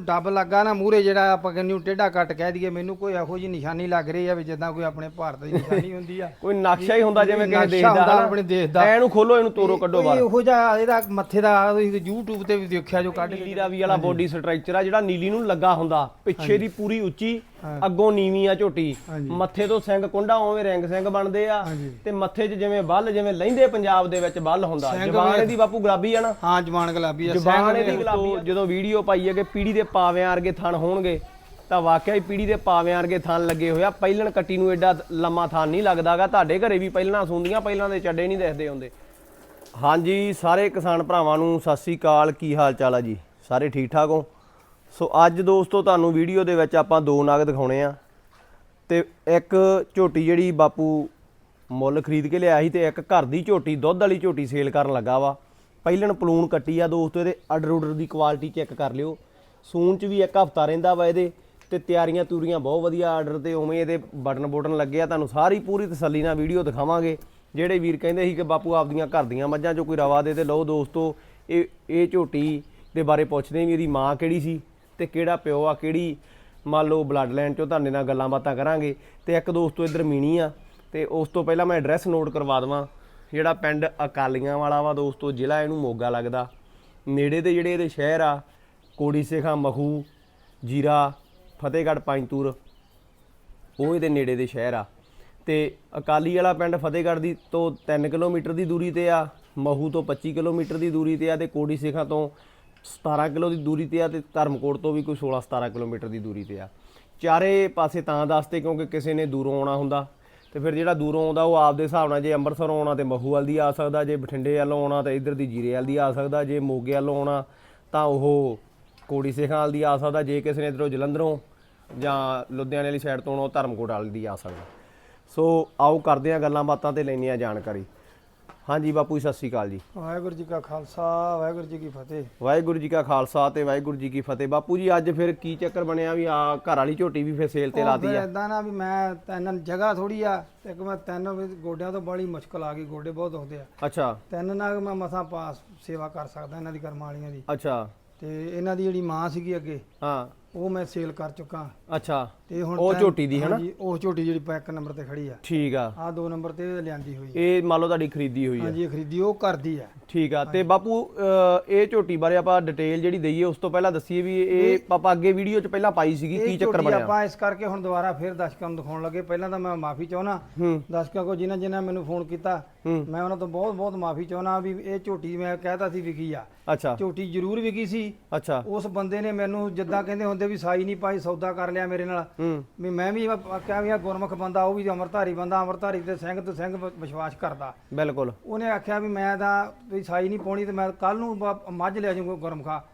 ਡੱਬ ਲੱਗਾ ਨਾ ਮੂਰੇ ਜਿਹੜਾ ਆਪਾਂ ਕਹਿੰਦੇ ਨੂੰ ਟੇਢਾ ਕੱਟ ਕਹਿ ਦਈਏ ਮੈਨੂੰ ਕੋਈ ਇਹੋ ਜੀ ਨਿਸ਼ਾਨੀ ਲੱਗ ਰਹੀ ਆ ਵੀ ਜਿੱਦਾਂ ਕੋਈ ਆਪਣੇ ਭਾਰਤ ਦੀ ਨਿਸ਼ਾਨੀ ਹੁੰਦੀ ਆ। ਕੋਈ ਨਕਸ਼ਾ ਹੀ ਹੁੰਦਾ ਜਿਵੇਂ ਕਿਸੇ ਦੇਸ਼ ਦਾ? ਆਪਣੇ ਦੇਸ਼ ਦਾ। ਇਹਨੂੰ ਖੋਲੋ ਇਹਨੂੰ ਤੋਰੋ ਕੱਢੋ ਬਾਹਰ। ਇਹੋ ਜਿਹਾ ਇਹਦਾ ਮੱਥੇ ਦਾ ਤੁਸੀਂ YouTube ਤੇ ਵੀ ਦੇਖਿਆ ਜੋ ਕੱਢ ਨੀਲੀ ਰਾਵੀ ਵਾਲਾ ਬੋਡੀ ਸਟਰਕਚਰ ਆ ਜਿਹੜਾ ਨੀਲੀ ਨੂੰ ਲੱਗਾ ਹੁੰਦਾ। ਪਿੱਛੇ ਦੀ ਪੂਰੀ ਉੱਚੀ ਅੱਗੋਂ ਨੀਵੀਂ ਆ ਝੋਟੀ। ਮੱਥੇ ਤੋਂ ਸਿੰਘ ਕੁੰਡਾ ਉਵੇਂ ਰਿੰਗ ਸਿੰਘ ਬਣਦੇ ਆ। ਤੇ ਮੱਥੇ 'ਚ ਜਿਵੇਂ ਬੱਲ ਜਿਵੇਂ ਲਹਿੰਦੇ ਪੰਜਾਬ ਦੇ ਵਿੱਚ ਬੱਲ ਹੁੰਦਾ। ਜਵਾਨ ਦੀ ਬਾਪੂ ਗੁਲਾਬੀ ਆ ਨਾ। ਹਾਂ ਜਵਾਨ ਗੁਲਾਬੀ ਆ। ਜਵਾਨ ਇਹਦੀ ਗੁਲਾਬੀ ਜਦੋਂ ਵੀਡੀਓ ਪਾਈ ਹੈ ਕਿ ਪੀੜੀ ਦੇ ਪਾਵਿਆਂ ਵਰਗੇ ਥਣ ਹੋਣਗੇ ਤਾਂ ਵਾਕਿਆ ਹੀ ਪੀੜੀ ਦੇ ਪਾਵਿਆਂ ਵਰਗੇ ਥਣ ਲੱਗੇ ਹੋਇਆ ਪਹਿਲਣ ਕੱਟੀ ਨੂੰ ਐਡਾ ਲੰਮਾ ਥਣ ਨਹੀਂ ਲੱਗਦਾਗਾ। ਤੁਹਾਡੇ ਘਰੇ ਵੀ ਪਹਿਲਣਾ ਸੁੰਦੀਆਂ ਪਹਿਲਾਂ ਦੇ ਚੱਡੇ ਨਹੀਂ ਦਿਖਦੇ ਹੁੰਦੇ। ਹਾਂਜੀ ਸਾਰੇ ਕਿਸਾਨ ਭਰਾਵਾਂ ਨੂੰ ਸਤਿ ਸ੍ਰੀ ਅਕਾਲ। ਕੀ ਹਾਲ ਚਾਲ ਆ ਜੀ? ਸਾਰੇ ਠੀਕ ਠਾਕ ਹੋ? ਸੋ ਅੱਜ ਦੋਸਤੋ ਤੁਹਾਨੂੰ ਵੀਡੀਓ ਦੇ ਵਿੱਚ ਆਪਾਂ ਦੋ ਨਾਗ ਦਿਖਾਉਣੇ ਆ। ਤੇ ਇੱਕ ਝੋਟੀ ਜਿਹੜੀ ਬਾਪੂ ਮੁੱਲ ਖਰੀਦ ਕੇ ਲਿਆਇਆ ਸੀ ਤੇ ਇੱਕ ਘਰ ਦੀ ਝੋਟੀ, ਦੁੱਧ ਵਾਲੀ ਝੋਟੀ ਸੇਲ ਕਰਨ ਲੱਗਾ ਵਾ। ਪਹਿਲਣ ਪਲੂਣ ਕੱਟੀ ਆ ਦੋਸਤੋ ਇਹਦੇ ਆਰਡਰ ਆਰਡਰ ਦੀ ਕੁਆਲਿਟੀ ਚੈੱਕ ਕਰ ਲਿਓ। ਸੂਣ ਚ ਵੀ ਇੱਕ ਹਫਤਾ ਰਹਿੰਦਾ ਵਾ ਇਹਦੇ ਤੇ ਤਿਆਰੀਆਂ ਤੂਰੀਆਂ ਬਹੁਤ ਵਧੀਆ ਆਰਡਰ ਤੇ ਉਵੇਂ ਇਹਦੇ ਬਟਨ ਬਟਨ ਲੱਗੇ ਆ। ਤੁਹਾਨੂੰ ਸਾਰੀ ਪੂਰੀ ਤਸੱਲੀ ਨਾਲ ਵੀਡੀਓ ਦਿਖਾਵਾਂਗੇ। ਜਿਹੜੇ ਵੀਰ ਕਹਿੰਦੇ ਸੀ ਕਿ ਬਾਪੂ ਆਪਦੀਆਂ ਘਰ ਦੀਆਂ ਮੱਝਾਂ ਚੋਂ ਕੋਈ ਰਵਾ ਦੇ ਤੇ ਲਓ ਦੋਸਤੋ, ਇਹ ਇਹ ਝੋਟੀ ਦੇ ਬਾਰੇ ਪੁੱਛਦੇ ਵੀ ਇਹਦੀ ਮਾਂ ਕਿਹੜੀ ਸੀ। ਤੇ ਕਿਹੜਾ ਪਿਓ ਆ, ਕਿਹੜੀ ਮੰਨ ਲਓ ਬਲੱਡ ਲਾਈਨ ਚੋਂ ਤੁਹਾਡੇ ਨਾਲ ਗੱਲਾਂ ਬਾਤਾਂ ਕਰਾਂਗੇ ਤੇ ਇੱਕ ਦੋਸਤੋ ਇੱਧਰ ਮੀਣੀ ਆ ਤੇ ਉਸ ਤੋਂ ਪਹਿਲਾਂ ਮੈਂ ਐਡਰੈਸ ਨੋਟ ਕਰਵਾ ਦਵਾਂ। ਜਿਹੜਾ ਪਿੰਡ ਅਕਾਲੀਆਂ ਵਾਲਾ ਵਾ ਦੋਸਤੋ, ਜ਼ਿਲ੍ਹਾ ਇਹਨੂੰ ਮੋਗਾ ਲੱਗਦਾ। ਨੇੜੇ ਦੇ ਜਿਹੜੇ ਇਹਦੇ ਸ਼ਹਿਰ ਆ, ਕੋੜੀ ਸੇਖਾਂ, ਮਖੂ, ਜੀਰਾ, ਫਤਿਹਗੜ੍ਹ ਪੰਜਤੂਰ ਉਹ ਇਹਦੇ ਨੇੜੇ ਦੇ ਸ਼ਹਿਰ ਆ। ਤੇ ਅਕਾਲੀ ਵਾਲਾ ਪਿੰਡ ਫਤਿਹਗੜ੍ਹ ਦੀ ਤੋਂ 3 ਕਿਲੋਮੀਟਰ ਦੀ ਦੂਰੀ ਤੇ ਆ ਮਹੂ ਤੋਂ 25 ਕਿਲੋਮੀਟਰ ਦੀ ਦੂਰੀ ਤੇ ਆ ਤੇ ਕੋੜੀ ਸੇਖਾਂ ਤੋਂ 17 ਕਿਲੋ ਦੀ ਦੂਰੀ ਤੇ ਆ ਤੇ ਧਰਮਕੋਟ ਤੋਂ ਵੀ ਕੋਈ 16 17 ਕਿਲੋਮੀਟਰ ਦੀ ਦੂਰੀ ਤੇ ਆ। ਚਾਰੇ ਪਾਸੇ ਤਾਂ ਦੱਸਦੇ ਕਿਉਂਕਿ ਕਿਸੇ ਨੇ ਦੂਰੋਂ ਆਉਣਾ ਹੁੰਦਾ, ਤੇ ਫਿਰ ਜਿਹੜਾ ਦੂਰੋਂ ਆਉਂਦਾ ਉਹ ਆਪਦੇ ਹਿਸਾਬ ਨਾਲ ਜੇ ਅੰਮ੍ਰਿਤਸਰੋਂ ਆਉਣਾ ਤੇ ਮਹੂ ਵੱਲ ਦੀ ਆ ਸਕਦਾ, ਜੇ ਬਠਿੰਡੇ ਵੱਲੋਂ ਆਉਣਾ ਤਾਂ ਇੱਧਰ ਦੀ ਜੀਰੇ ਵੱਲ ਦੀ ਆ ਸਕਦਾ, ਜੇ ਮੋਗੇ ਵੱਲੋਂ ਆਉਣਾ ਤਾਂ ਉਹ ਕੋੜੀ ਸੇਖਾਂ ਵੱਲ ਦੀ ਆ ਸਕਦਾ, ਜੇ ਕਿਸੇ ਨੇ ਇੱਧਰੋਂ ਜਲੰਧਰੋਂ ਜਾਂ ਲੁਧਿਆਣੇ ਵਾਲੀ ਸਾਈਡ ਤੋਂ ਆਉਣਾ ਉਹ ਧਰਮਕੋਟ ਵੱਲ ਦੀ ਆ ਸਕਦਾ। ਸੋ ਆਓ ਕਰਦੇ ਆ ਗੱਲਾਂ ਬਾਤਾਂ ਤੇ ਲੈਂਦੇ ਆ ਜਾਣਕਾਰੀ। ਹਾਂਜੀ ਬਾਪੂ ਜੀ ਸਤਿ ਸ਼੍ਰੀ ਅਕਾਲ ਜੀ। ਵਾਹਿਗੁਰੂ ਜੀ ਕਾ ਖਾਲਸਾ ਵਾਹਿਗੁਰੂ ਜੀ ਕੀ ਫਤਿਹ। ਵਾਹਿਗੁਰੂ ਜੀ ਕਾ ਖਾਲਸਾ ਤੇ ਵਾਹਿਗੁਰੂ ਜੀ ਕੀ ਫਤਿਹ। ਬਾਪੂ ਜੀ ਅੱਜ ਫਿਰ ਕੀ ਚੱਕਰ ਬਣਿਆ ਵੀ ਆ ਘਰ ਵਾਲੀ ਝੋਟੀ ਵੀ ਫਿਰ ਸੇਲ ਤੇ ਲਾਤੀ ਆ? ਇਦਾਂ ਨਾ ਵੀ ਮੈਂ ਤਿੰਨ ਜਗ੍ਹਾ ਥੋੜੀ ਆ ਤੇ ਇੱਕ ਮੈਂ ਤਿੰਨ ਵੀ ਗੋਡਿਆਂ ਤੋਂ ਬੜੀ ਮੁਸ਼ਕਲ ਆ ਗਈ ਗੋਡੇ ਬਹੁਤ ਦੁਖਦੇ ਆ। ਅੱਛਾ। ਤਿੰਨ ਨਾਗ ਮੈਂ ਮਸਾਂ ਪਾਸ ਸੇਵਾ ਕਰ ਸਕਦਾ ਇਹਨਾਂ ਦੀ ਕਰਮ ਵਾਲੀਆਂ ਦੀ। ਅੱਛਾ। ਤੇ ਇਹਨਾਂ ਦੀ ਜਿਹੜੀ ਮਾਂ ਸੀਗੀ ਅੱਗੇ ਹਾਂ। ਉਹ ਮੈਂ ਸੇਲ ਕਰ ਚੁੱਕਾ। ਅੱਛਾ। ਤੇ ਹੁਣ ਉਹ ਝੋਟੀ ਦੀ ਹਨਾ? ਹਾਂਜੀ ਉਹ ਝੋਟੀ ਜਿਹੜੀ ਪਾ ਇੱਕ ਨੰਬਰ ਤੇ ਖੜੀ ਆ। ਠੀਕ ਆ। ਆ ਦੋ ਨੰਬਰ ਤੇ ਲਿਆਂਦੀ ਹੋਈ ਇਹ ਮੰਨ ਲਓ ਤੁਹਾਡੀ ਖਰੀਦੀ ਹੋਈ ਆ। ਹਾਂਜੀ ਇਹ ਖਰੀਦੀ ਉਹ ਕਰਦੀ ਆ। ਠੀਕ ਆ ਤੇ ਬਾਪੂ ਇਹ ਝੋਟੀ ਬਾਰੇ ਆਪਾਂ ਡਿਟੇਲ ਜਿਹੜੀ ਦਈਏ ਉਸ ਤੋਂ ਪਹਿਲਾਂ ਦੱਸੀਏ ਵੀ ਇਹ ਆਪਾਂ ਅੱਗੇ ਵੀਡੀਓ 'ਚ ਪਹਿਲਾਂ ਪਾਈ ਸੀਗੀ ਕੀ ਚੱਕਰ ਝੋਟੀ ਬਣਿਆ? ਆਪਾਂ ਇਸ ਕਰਕੇ ਹੁਣ ਦੁਬਾਰਾ ਫਿਰ ਦਰਸ਼ਕਾਂ ਨੂੰ ਦਿਖਾਉਣ ਲੱਗੇ। ਪਹਿਲਾਂ ਤਾਂ ਮੈਂ ਮਾਫੀ ਚਾਹਣਾ ਦਰਸ਼ਕਾਂ ਕੋ ਜਿਨ੍ਹਾਂ ਜਿਨ੍ਹਾਂ ਮੈਨੂੰ ਫੋਨ ਕੀਤਾ ਮੈਂ ਉਹਨਾਂ ਤੋਂ ਬਹੁਤ ਬਹੁਤ ਮਾਫੀ ਚਾਹਣਾ ਵੀ ਇਹ ਝੋਟੀ ਮੈਂ ਕਹਿਤਾ ਸੀ ਵਿਕੀ ਆ। ਅੱਛਾ। ਝੋਟੀ ਜ਼ਰੂਰ ਵਿਕੀ ਸੀ। ਅੱਛਾ। ਉਸ ਬੰਦੇ ਨੇ ਮੈਨੂੰ ਜਿੱਦਾਂ ਕਹਿੰਦੇ ਹੁੰਦੇ ਵੀ ਸਾਈ ਨਹੀਂ ਪਾਈ ਸੌਦਾ ਕਰ ਲਿਆ ਮੇਰੇ ਨਾਲ। ਹੂੰ ਵੀ ਮੈਂ ਵੀ ਆਖਿਆ ਵੀ ਆ ਗੁਰਮੁਖ ਬੰਦਾ ਉਹ ਵੀ ਅਮਰਧਾਰੀ ਬੰਦਾ ਅਮਰਧਾਰੀ ਤੇ ਸਿੰਘ ਤੇ ਸਿੰਘ ਵਿਸ਼ਵਾਸ ਕਰਦਾ। ਬਿਲਕੁਲ। ਉਹਨੇ ਆਖਿਆ ਵੀ ਮੈਂ ਤਾਂ ਵੀ ਸਾਈ ਨਹੀਂ ਪਾਉਣੀ ਤੇ ਮੈਂ ਕੱਲ ਨੂੰ ਬ- ਮੱਝ ਲੈ ਜਾਊਂਗਾ ਗੁਰਮਖਾ।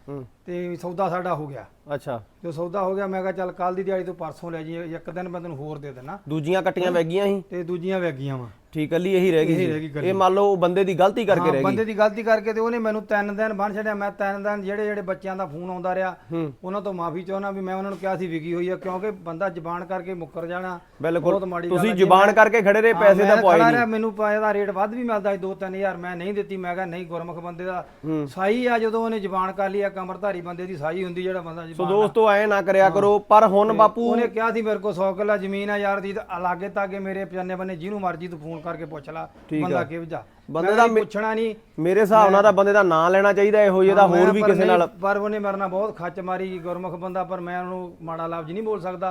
ਤੇ ਸੌਦਾ ਸਾਡਾ ਹੋ ਗਿਆ। ਅੱਛਾ। ਜੋ ਸੌਦਾ ਹੋ ਗਿਆ ਮੈਂ ਕਿਹਾ ਚੱਲ ਕੱਲ ਦੀ ਦਿਹਾੜੀ ਤੋਂ ਪਰਸੋਂ ਲੈ ਜੀ ਇੱਕ ਦਿਨ ਮੈਂ ਤੈਨੂੰ ਹੋਰ ਦੇ ਦੇਣਾ ਦੂਜੀਆਂ ਕੱਟੀਆਂ ਵੈਗੀਆਂ ਸੀ? ਤੇ ਦੂਜੀਆਂ ਵੈਗੀਆਂ ਵਾ। ਠੀਕ ਇਹੀ ਰਹਿ ਗਈ ਇਹੀ ਰਹਿ ਗਈ ਸੀ। ਇਹ ਮੰਨ ਲਓ ਉਹ ਬੰਦੇ ਦੀ ਗਲਤੀ ਕਰਕੇ ਹਾਂ, ਰਹਿ ਗਈ। ਬੰਦੇ ਦੀ ਗਲਤੀ ਕਰਕੇ ਤੇ ਉਹਨੇ ਮੈਨੂੰ ਤਿੰਨ ਦਿਨ ਬੰਨ ਛੱਡਿਆ। ਮੈਂ ਤਿੰਨ ਦਿਨ ਜਿਹੜੇ ਜਿਹੜੇ ਬੱਚਿਆਂ ਦਾ ਫੋਨ ਆਉਂਦਾ ਰਿਹਾ ਹੂੰ। ਉਹਨਾਂ ਤੋਂ ਮਾਫੀ ਚਾਹਣਾ ਵੀ ਮੈਂ ਉਹਨਾਂ ਨੂੰ ਕਿਹਾ ਸੀ ਵਿਕੀ ਹੋਈ ਆ ਕਿਉਂਕਿ ਬੰਦਾ ਜ਼ਬਾਨ ਕਰਕੇ ਮੁੱਕਰ ਜਾਣਾ ਬਿਲਕੁਲ। ਬਹੁਤ ਮਾੜੀ ਗੱਲ ਤੁਸੀਂ ਆ। ਜੇ ਜ਼ੁਬਾਨ ਕਰਕੇ ਖੜੇ ਰਹੇ ਹਾਂ, ਪੈਸੇ ਮੈਂ ਤਾਂ ਖੜਾ ਨਹੀਂ। ਮੈਨੂੰ ਪਾਏ ਦਾ ਰੇਟ ਵੱਧ ਵੀ ਮਿਲਦਾ ਸੀ 2-3000 ਮੈਂ ਨਹੀਂ ਦਿੱਤੀ ਮੈਂ ਕਿਹਾ ਨਹੀਂ ਗੁਰਮੁਖ ਬੰਦੇ ਦਾ। ਹੂੰ। ਸਾਈ ਆ ਜਦੋਂ ਉਹਨੇ ਜ਼ਬਾਨ ਕਰ ਲਈ ਆ ਕਮਰਧਾਰੀ ਬੰਦੇ ਦੀ ਸਾਈ ਹੁੰਦੀ ਜਿਹੜਾ ਬੰਦਾ ਸੋ ਜ਼ਬਾਨ ਦੋਸਤੋ ਐ ਨਾ ਕਰਿਆ ਕਰੋ ਪਰ ਹੁਣ ਬਾਪੂ ਉਹਨੇ ਕਿਹਾ ਸੀ ਮੇਰੇ ਕੋਲ 100 ਕਿੱਲਾ ਜ਼ਮੀਨ ਆ ਯਾਰ ਦੀ ਤਾਂ ਲਾਗੇ ਤਾਗੇ ਮੇਰੇ ਪਜਾਨੇ ਬੰਨੇ ਜਿਹਨੂੰ ਮਰਜ਼ੀ ਤੂੰ ਫੋਨ ਕਰਕੇ ਪੁੱਛ ਲੈ ਠੀਕ ਬੰਦਾ ਆ। ਕਿਹੋ ਜਾ ਬੰਦੇ ਦਾ ਪੁੱਛਣਾ ਨਹੀਂ। ਮੇਰੇ ਹਿਸਾਬ ਨਾਲ ਤਾਂ ਬੰਦੇ ਦਾ ਨਾਂ ਲੈਣਾ ਚਾਹੀਦਾ ਇਹੋ ਜਿਹੇ ਦਾ ਹੋਰ ਵੀ ਕਿਸੇ ਨਾਲ। ਪਰ ਉਹਨੇ ਮੇਰੇ ਨਾਲ ਬਹੁਤ ਖੱਚ ਮਾਰੀ ਗੁਰਮੁਖ ਬੰਦਾ ਪਰ ਮੈਂ ਉਹਨੂੰ ਮਾੜਾ ਲਫ਼ਜ਼ ਨਹੀਂ ਬੋਲ ਸਕਦਾ।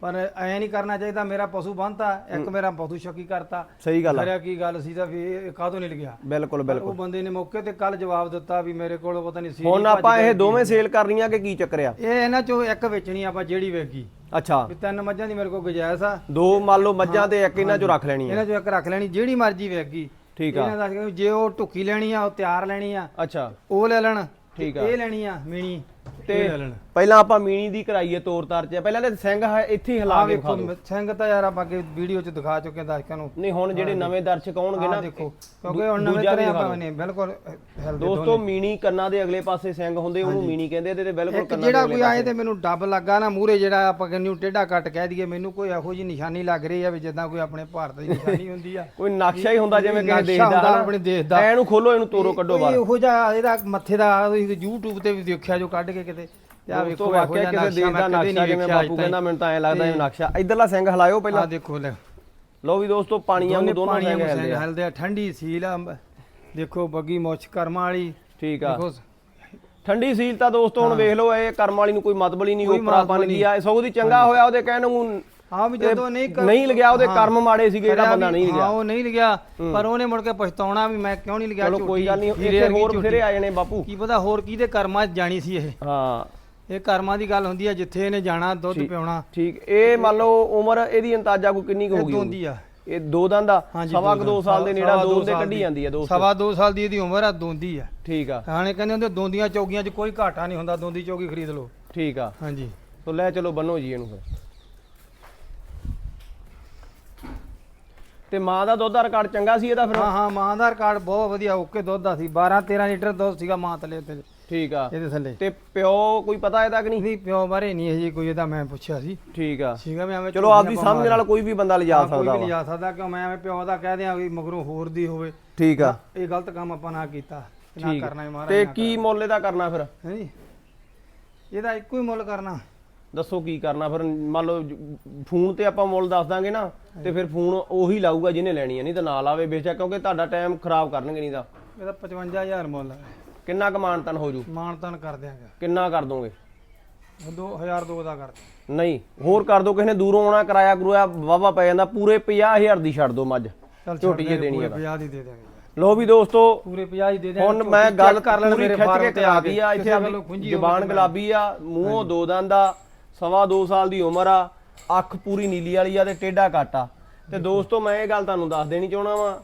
ਪਰ ਐ ਨਹੀਂ ਕਰਨਾ ਚਾਹੀਦਾ ਮੇਰਾ ਪਸ਼ੂ ਬੰਨਤਾ ਇੱਕ ਮੇਰਾ ਪਸ਼ੂ ਸ਼ੱਕੀ ਕਰਤਾ। ਸਹੀ ਗੱਲ ਕਰਿਆ ਕੀ ਗੱਲ ਸੀ ਤਾਂ ਵੀ ਕਾਹਤੋਂ ਨਹੀਂ ਲਿਖਿਆ ਬਿਲਕੁਲ ਬਿਲਕੁਲ ਉਹ ਬੰਦੇ ਨੇ ਮੌਕੇ ਤੇ ਕੱਲ ਜਵਾਬ ਦਿੱਤਾ ਵੀ ਮੇਰੇ ਕੋਲ ਪਤਾ ਨਹੀਂ ਸੀ ਹੁਣ ਆਪਾਂ ਇਹ ਦੋਵੇਂ ਸੇਲ ਕਰਨੀਆਂ ਕਿ ਕੀ ਚੱਕਰ ਆ? ਇਹ ਇਹਨਾਂ ਚੋਂ ਇੱਕ ਵੇਚਣੀ ਆਪਾਂ ਜਿਹੜੀ ਵੇਗੀ ਅੱਛਾ। ਵੀ ਤਿੰਨ ਮੱਝਾਂ ਦੀ ਮੇਰੇ ਕੋਲ ਗੁਜਾਇਸ਼ ਆ। ਦੋ ਮੰਨ ਲਓ ਮੱਝਾਂ ਤੇ ਇੱਕ ਇਹਨਾਂ ਚੋਂ ਰੱਖ ਲੈਣੀ ਆ। ਇਹਨਾਂ ਚੋਂ ਇੱਕ ਰੱਖ ਲੈਣੀ ਜਿਹੜੀ ਮਰਜ਼ੀ ਵੇਗੀ ਠੀਕ ਆ। ਇਹਨਾਂ ਦਾ ਸੀਗਾ ਵੀ ਜੇ ਉਹ ਢੁੱਕੀ ਲੈਣੀ ਆ ਉਹ ਤਿਆਰ ਲੈਣੀ ਆ ਅੱਛਾ। ਉਹ ਲੈ ਲੈਣ ਠੀਕ ਇਹ ਲੈਣੀ ਆ ਮੀਣੀ। ਤੇ ਪਹਿਲਾਂ ਆਪਾਂ ਮੀਣੀ ਦੀ ਕਰਾਈਏ ਤੋਰ ਤਾਰ ਚ। ਪਹਿਲਾਂ ਤੇ ਸਿੰਘ ਹੈ ਇੱਥੇ ਹੀ ਹਿਲਾ ਆ ਕੇ ਵੇਖੋ ਵਿਖਾ ਦਿਓ। ਸਿੰਘ ਤਾਂ ਯਾਰ ਆਪਾਂ ਅੱਗੇ ਵੀਡੀਓ 'ਚ ਦਿਖਾ ਚੁੱਕੇ ਹਾਂ ਦਰਸ਼ਕਾਂ ਨੂੰ। ਨਹੀਂ ਹੁਣ ਜਿਹੜੇ ਨਵੇਂ ਦਰਸ਼ਕ ਆਉਣਗੇ ਨਾ ਦੇਖੋ ਕਿਉਂਕਿ ਹੁਣ ਨਵੇਂ ਦੂਜਾ ਵੀ ਤਰ੍ਹਾਂ ਦਿਖਾ ਆਪਾਂ ਨੇ ਬਿਲਕੁਲ ਹਿਲਦੇ ਦੋਸਤੋ ਮੀਣੀ ਕੰਨਾਂ ਦੇ ਅਗਲੇ ਪਾਸੇ ਸਿੰਘ ਹੁੰਦੇ ਉਹਨੂੰ ਮੀਣੀ ਕਹਿੰਦੇ ਤੇ ਬਿਲਕੁਲ ਇੱਕ ਕੰਨਾਂ ਦੇ ਜਿਹੜਾ ਕੋਈ ਆਏ ਤੇ ਮੈਨੂੰ ਡੱਬ ਲੱਗਾ ਨਾ ਮੂਰੇ ਜਿਹੜਾ ਆਪਾਂ ਕਹਿੰਦੇ ਨੂੰ ਟੇਢਾ ਕੱਟ ਕਹਿ ਦਈਏ ਮੈਨੂੰ ਕੋਈ ਇਹੋ ਜੀ ਨਿਸ਼ਾਨੀ ਲੱਗ ਰਹੀ ਆ ਵੀ ਜਿੱਦਾਂ ਕੋਈ ਆਪਣੇ ਭਾਰਤ ਦੀ ਨਿਸ਼ਾਨੀ ਹੁੰਦੀ ਆ। ਕੋਈ ਨਕਸ਼ਾ ਹੀ ਹੁੰਦਾ ਜਿਵੇਂ ਕਿਸੇ ਨਕਸ਼ਾ ਦੇਸ਼ ਦਾ ਹੁੰਦਾ ਹਨਾ। ਆਪਣੇ ਦੇਸ਼ ਦਾ। ਐ ਇਹਨੂੰ ਖੋਲੋ ਇਹਨੂੰ ਤੋਰੋ ਕੱਢੋ ਬਾਹਰ। ਕੋਈ ਇਹੋ ਜਿਹਾ ਇਹਦਾ ਮੱਥੇ ਦਾ ਤੁਸੀਂ YouTube ਤੇ ਵੀ ਦੇਖਿਆ ਜੋ ਕੱਢ ਕੇ ਕਿਤੇ ਤੇ ਆ ਵੇਖੋ ਵਾਕਿਆ ਇਹੋ ਜਿਹਾ ਕਿਸੇ ਦੇਸ਼ ਦਾ ਨਕਸ਼ਾ ਜਿਵੇਂ ਬਾਪੂ। ਕਹਿੰਦਾ ਮੈਨੂੰ ਤਾਂ ਐ ਲੱਗਦਾ ਇਹ ਨਕਸ਼ਾ। ਇਧਰਲਾ ਸਿੰਘ ਹਲਾਇਓ ਆ ਪਹਿਲਾਂ। ਦੇਖੋ ਲੈ। ਲਓ ਵੀ ਦੋਸਤੋ ਪਾਣੀਆਂ ਨੂੰ ਦੋਨੋਂ ਪਾਣੀਆਂ ਨੂੰ ਹਿਲਦੇ ਆ। ਆ। ਠੰਡੀ ਸੀਲ ਆ। ਦੇਖੋ ਬੱਗੀ ਮੁੱਛ ਕਰਮਾਂ ਵਾਲੀ। ਠੀਕ ਆ। ਦੇਖੋ ਠੰਡੀ ਸੀਲ ਤਾਂ ਦੋਸਤੋ ਹੁਣ ਵੇਖ ਲਓ ਇਹ ਕਰਮ ਵਾਲੀ ਨੂੰ ਕੋਈ ਮਤਲਬ ਹੀ ਨਹੀਂ ਉਪਰਾ ਬਣ ਗਿਆ ਸਗੋਂ ਦੀ ਚੰਗਾ ਹੋਇਆ ਉਹਦੇ ਕਹਿਣ ਨੂੰ ਹਾਂ ਵੀ ਜਦੋਂ ਨਹੀਂ ਕਰ- ਨਹੀਂ ਲਿਖਿਆ ਉਹਦੇ। ਕਰਮ ਮਾੜੇ ਸੀਗੇ ਜਿਹੜਾ ਬੰਦਾ ਨਹੀਂ ਹਾਂ ਉਹ ਨਹੀਂ ਲਿਖਿਆ। ਪਰ ਉਹਨੇ ਮੁੜ ਕੇ ਪਛਤਾਉਣਾ ਵੀ ਮੈਂ ਕਿਉਂ ਨਹੀਂ ਲਿਖਿਆ ਚਲੋ ਕੋਈ ਗੱਲ ਨਹੀਂ ਇੱਥੇ ਹੀਰੇ ਬਥੇਰੇ ਆ ਜਾਣੇ ਬਾਪੂ। ਕੀ ਪਤਾ ਹੋਰ ਕਿਹਦੇ ਕਰਮਾਂ 'ਚ ਜਾਣੀ ਸੀ ਇਹ। ਹਾਂ। ਇਹ ਕਰਮਾਂ ਦੀ ਗੱਲ ਹੁੰਦੀ ਆ ਜਿੱਥੇ ਇਹਨੇ ਜਾਣਾ ਦੁੱਧ ਪਿਉਣਾ। ਠੀਕ। ਇਹ ਮੰਨ ਲਓ ਉਮਰ ਇਹਦੀ ਅੰਦਾਜ਼ਾ ਕੋਈ ਕਿੰਨੀ ਕੁ ਹੋ ਇਹ ਗਈ ਦੋਂਦੀ ਆ। ਇਹ ਦੋ ਦੰਦ ਆ। ਹਾਂਜੀ, ਸਵਾ ਕੁ ਦੋ। ਸਾਲ ਦੇ ਨੇੜਾ ਸਵਾ ਦੋ ਸਾਲ ਕੱਢੀ। ਜਾਂਦੀ ਆ ਦੋਸਤੋ। ਸਵਾ ਦੋ ਸਾਲ ਦੀ ਇਹਦੀ ਉਮਰ ਆ ਦੋਂਦੀ ਆ। ਠੀਕ ਆ। ਹਾਣੇ ਕਹਿੰਦੇ ਹੁੰਦੇ ਦੋਂਦੀਆਂ ਚੌਗੀਆਂ 'ਚ ਕੋਈ ਘਾਟਾ ਨਹੀਂ ਹੁੰਦਾ ਦੋਂਦੀ ਚੌਗੀ ਖਰੀਦ ਲਓ। ਠੀਕ ਆ। ਹਾਂਜੀ। ਤੋ ਲੈ ਚਲੋ ਬੰਨੋ ਜੀ ਇਹਨੂੰ ਫਿਰ। ਤੇ ਮਾਂ ਦਾ ਦੁੱਧ ਦਾ ਰਿਕਾਰਡ ਚੰਗਾ ਸੀ ਇਹਦਾ ਫਿਰ ਹਾਂ ਹਾਂ ਮਾਂ ਦਾ ਰਿਕਾਰਡ ਬਹੁਤ ਵਧੀਆ ਓਕੇ ਦੁੱਧ ਦਾ ਸੀ। 12 13 ਲੀਟਰ ਦੁੱਧ ਸੀਗਾ ਮਾਂ ਥੱਲੇ ਤੇ। ਠੀਕ ਆ। ਇਹਦੇ ਥੱਲੇ। ਤੇ ਪਿਓ ਕੋਈ ਪਤਾ ਇਹਦਾ ਕਿ ਨਹੀਂ? ਨਹੀਂ ਪਿਓ ਬਾਰੇ ਨਹੀਂ ਇਹ ਕੋਈ ਇਹਦਾ ਮੈਂ ਪੁੱਛਿਆ ਸੀ। ਠੀਕ ਆ। ਸੀਗਾ ਵੀ ਐਵੇਂ ਚਲੋ ਆਪਦੀ ਸਮਝ ਨਾਲ ਕੋਈ ਵੀ ਬੰਦਾ ਲਿਜਾ ਹਾਂ, ਕੋਈ ਸਕਦਾ ਵੀ ਲਿਜਾ ਸਕਦਾ ਕਿਉਂ ਮੈਂ ਐਵੇਂ ਪਿਓ ਦਾ ਕਹਿ ਦਿਆਂ ਵੀ ਮਗਰੋਂ ਹੋਰ ਦੀ ਹੋਵੇ। ਠੀਕ ਆ। ਇਹ ਗਲਤ ਕੰਮ ਆਪਾਂ ਨਾ ਕੀਤਾ। ਨਾ ਕਰਨਾ ਹੀ ਮਹਾਰਾਜ ਤੇ ਕੀ ਮੁੱਲ ਇਹਦਾ ਕਰਨਾ ਫਿਰ। ਹੈਂ ਜੀ? ਇਹਦਾ ਇੱਕੋ ਹੀ ਮੁੱਲ ਕਰਨਾ। ਦੱਸੋ ਕੀ ਕਰਨਾ ਫਿਰ ਮੰਨ ਲਓ ਫੋਨ ਤੇ ਆਪਾਂ ਮੁੱਲ ਦੱਸ ਦਾਂਗੇ ਨਾ ਤੇ ਫਿਰ ਫੋਨ ਉਹੀ ਲਾਊਗਾ ਜਿਹਨੇ ਲੈਣੀ ਹੈ ਨਹੀਂ ਤਾਂ ਨਾ ਲਾਵੇ ਬੇਸ਼ੱਕ ਕਿਉਂਕਿ ਤੁਹਾਡਾ ਟਾਈਮ ਖਰਾਬ ਕਰਨਗੇ ਨਹੀਂ ਤਾਂ। ਇਹਦਾ 55000 ਮੁੱਲ ਹੈ ਕਿੰਨਾ ਕਮਾਨਤਨ ਹੋ ਜੂ? ਮਾਣ ਤਾਨ ਕਰ ਦਿਆਂਗੇ। ਕਿੰਨਾ ਕਰ ਦੋਗੇ? 2000 ਦੋ ਦਾ ਕਰ ਦਿਆਂਗੇ। ਨਹੀਂ ਹੋਰ ਕਰ ਦੋ ਕਿਸੇ ਨੇ ਦੂਰੋਂ ਆਉਣਾ ਕਿਰਾਇਆ ਕਰੂਆ ਵਾਵਾ ਪੈ ਜਾਂਦਾ ਪੂਰੇ 50000 ਦੀ ਛੱਡ ਦੋ ਮੱਝ। ਚੱਲ ਝੋਟੀ ਜੇ ਦੇ, ਦੇਣੀ ਹੈਗਾ। 50 ਦੀ ਦੇ ਦਿਆਂਗੇ। ਲੋ ਵੀ ਦੋਸਤੋ ਪੂਰੇ 50 ਹੀ ਦੇ ਦਿਆਂਗੇ ਹੁਣ ਮੈਂ ਗੱਲ ਕਰ ਲੈਣ ਮੇਰੇ ਖਿੱਚ ਫਾਰਮ ਤੇ ਆ ਦੀ ਆ ਇੱਥੇ ਕਿਸੇ ਗੱਲੋਂ ਖੁੰਝੀ ਹੋਵੇ ਜ਼ਬਾਨ ਗੁਲਾਬੀ ਆ ਮੂੰਹੋਂ ਦੋ ਦੰਦ ਆ ਸਵਾ ਦੋ ਸਾਲ ਦੀ ਉਮਰ ਆ ਅੱਖ ਪੂਰੀ ਨੀਲੀ ਵਾਲੀ ਆ ਤੇ ਟੇਢਾ ਕੱਟ ਆ। ਤੇ ਦੋਸਤੋ ਮੈਂ ਇਹ ਗੱਲ ਤੁਹਾਨੂੰ ਦੱਸ ਦੇਣੀ ਚਾਹਣਾ ਵਾਂ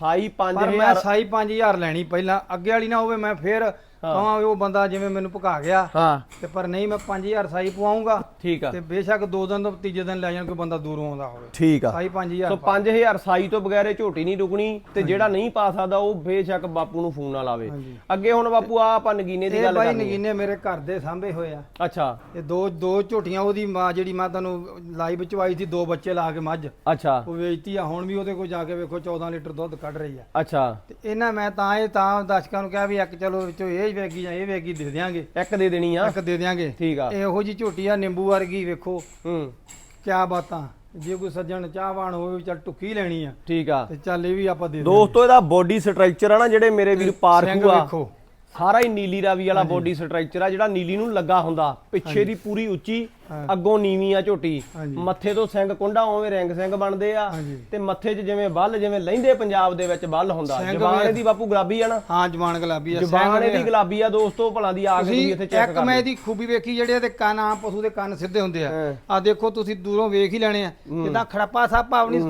ਸਾਈ ਪਰ ਮੈਂ 5000 ਸਾਈ 5000 ਲੈਣੀ ਪਹਿਲਾਂ ਅੱਗੇ ਵਾਲੀ ਨਾ ਹੋਵੇ ਮੈਂ ਫੇਰ ਕਹਾਂ ਉਹ ਬੰਦਾ ਜਿਵੇਂ ਮੈਨੂੰ ਭੁਕਾ ਗਿਆ ਹਾਂ। ਤੇ ਪਰ ਨਹੀਂ ਮੈਂ 5000 ਸਾਈ ਪਵਾਉਂਗਾ ਠੀਕ ਆ। ਤੇ ਬੇਸ਼ੱਕ ਦੋ ਦਿਨ ਤੋਂ ਤੀਜੇ ਦਿਨ ਲੈ ਜਾਣ ਕੋਈ ਬੰਦਾ ਦੂਰੋਂ ਆਉਂਦਾ ਹੋਵੇ। ਠੀਕ ਆ। ਸਾਈ 5000 ਸੋ 5000 ਸਾਈ ਤੋਂ ਬਗੈਰ ਇਹ ਝੋਟੀ ਨਹੀਂ ਰੁਕਣੀ ਤੇ ਜਿਹੜਾ ਨਹੀਂ ਪਾ ਸਕਦਾ ਉਹ ਬੇਸ਼ੱਕ ਬਾਪੂ ਨੂੰ ਫੋਨ ਨਾ ਲਾਵੇ। ਅੱਗੇ ਹੁਣ ਬਾਪੂ ਆ ਆਪਾਂ ਨਗੀਨੇ ਦੀ ਇਹ ਗੱਲ ਬਾਈ ਕਰਨੀ ਹੈ। ਨਗੀਨੇ ਮੇਰੇ ਘਰ ਦੇ ਸਾਂਭੇ ਹੋਏ ਆ। ਅੱਛਾ। ਇਹ ਦੋ ਦੋ ਝੋਟੀਆਂ ਉਹਦੀ ਮਾਂ ਜਿਹੜੀ ਮੈਂ ਤੁਹਾਨੂੰ ਲਾਈਵ ਚ ਆਈ ਸੀ ਦੋ ਬੱਚੇ ਲਾ ਕੇ ਮੱਝ। ਅੱਛਾ। ਉਹ ਵੇਚਤੀ ਆ ਹੁਣ ਵੀ ਉਹਦੇ ਕੋਲ ਜਾ ਕੇ ਵੇਖੋ 14 ਲੀਟਰ ਦੁੱਧ ਕੱਢ ਰਹੀ ਆ। ਅੱਛਾ। ਤੇ ਇਹਨਾਂ ਮੈਂ ਤਾਂ ਇਹ ਤਾਂ ਦਰਸ਼ਕਾਂ ਨੂੰ ਕਿਹਾ ਵੀ ਇੱਕ ਚਲੋ ਵਿੱਚੋਂ ਇਹ ਵੇਗੀ ਜਾਂ ਇਹ ਵੇਗੀ ਦੇ ਦਿਆਂਗੇ। ਇੱਕ ਦੇ ਦੇਣੀ ਆ। ਇੱਕ ਦੇ ਦਿਆਂਗੇ। ਠੀਕ ਆ। ਇਹੋ ਜੀ ਝੋਟੀ ਆ ਨਿੰਬੂ ਵਰਗੀ ਵੇਖੋ। ਹੂੰ। ਕਿਆ ਬਾਤਾਂ। ਜੇ ਕੋਈ ਸੱਜਣ ਚਾਹਵਾਨ ਹੋਵੇ ਚੱਲ ਟੁੱਕੀ ਲੈਣੀ ਆ ਠੀਕ ਆ। ਤੇ ਚੱਲ ਇਹ ਵੀ ਆਪਾਂ ਦੇ ਦੋਸਤੋ ਇਹਦਾ ਬੋਡੀ ਸਟਰਕਚਰ ਆ ਨਾ ਜਿਹੜੇ ਮੇਰੇ ਵੀਰ ਪਾਰਕੂ ਆ। ਵੇਖੋ। ਸਾਰਾ ਹੀ ਨੀਲੀ ਰਾਵੀ ਵਾਲਾ ਬੋਡੀ ਸਟਰਕਚਰ ਆ ਜਿਹੜਾ ਨੀਲੀ ਨੂੰ ਲੱਗਾ ਹੁੰਦਾ। ਪਿੱਛੇ ਦੀ ਪੂਰੀ ਉੱਚੀ। ਅੱਗੋਂ ਨੀਵੀਂ ਆ ਝੋਟੀ। ਮੱਥੇ ਤੋਂ ਸਿੰਘ ਕੁੰਡਾ ਉਵੇਂ ਰਿੰਗ ਸਿੰਘ ਬਣਦੇ ਆ। ਤੇ ਮੱਥੇ 'ਚ ਜਿਵੇਂ ਬੱਲ ਜਿਵੇਂ ਲੈਂਦੇ ਪੰਜਾਬ ਦੇ ਵਿੱਚ ਬੱਲ ਹੁੰਦਾ। ਵੀ- ਇਹਦੀ ਬਾਪੂ ਗੁਲਾਬੀ ਆ ਨਾ। ਹਾਂ ਜਵਾਨ ਗੁਲਾਬੀ ਆ। ਸਿੰਘ ਇਹਦੀ ਗੁਲਾਬੀ ਆ ਦੋਸਤੋ ਭਲਾ ਦੀ ਆ ਕੇ ਤੁਸੀਂ ਤੁਸੀਂ ਇੱਥੇ ਚੈੱਕ ਇੱਕ ਕਰ ਮੈਂ ਲਓ। ਇਹਦੀ ਖੂਬੀ ਵੇਖੀ ਜਿਹੜੇ ਇਹਦੇ ਕੰਨ ਆ ਪਸ਼ੂ ਦੇ ਕੰਨ ਸਿੱਧੇ ਹੁੰਦੇ ਆ। ਆ ਦੇਖੋ ਤੁਸੀਂ ਦੂਰੋਂ ਵੇਖ ਹੀ ਲੈਣੇ ਆ। ਜਿੱਦਾਂ ਖੜੱਪਾ ਸਾਪਾ ਆਪਣੀ